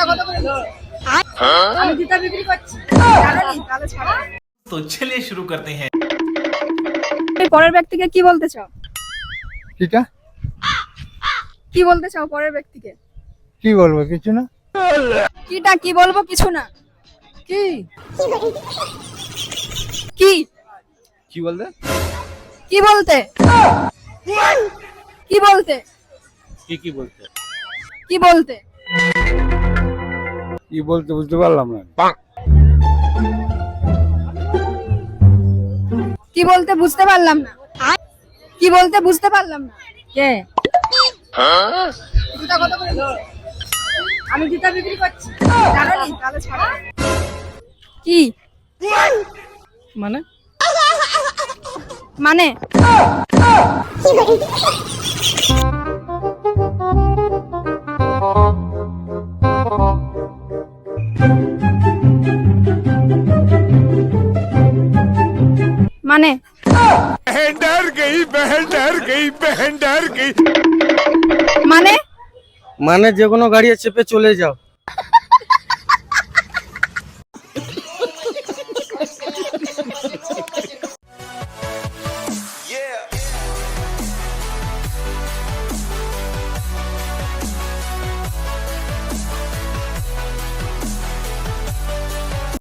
হ্যাঁ? তো চলিয়ে শুরু করতে হ্যাঁ। পরের ব্যক্তিকে কি বলতে চাও? কিটা কি বলতে চাও পরের ব্যক্তিকে? কি বলব কিছু না। কিটা কি বলব কিছু না। কি? কি? কি বলতে? কি বলতে? কি বলতে? কি কি বলতে? কি বলতে? কি বলতে বুঝতে পারলাম না। কি বলতে বুঝতে পারলাম না। কি বলতে বুঝতে পারলাম না। কে? আমি জুতা কত করে দিচ্ছে আমি জুতা বিক্রি করছি জানো নি তাহলে ছাড়ো কি মানে মানে মানে মানে? মানে যে কোনো গাড়ি চেপে চলে যাও।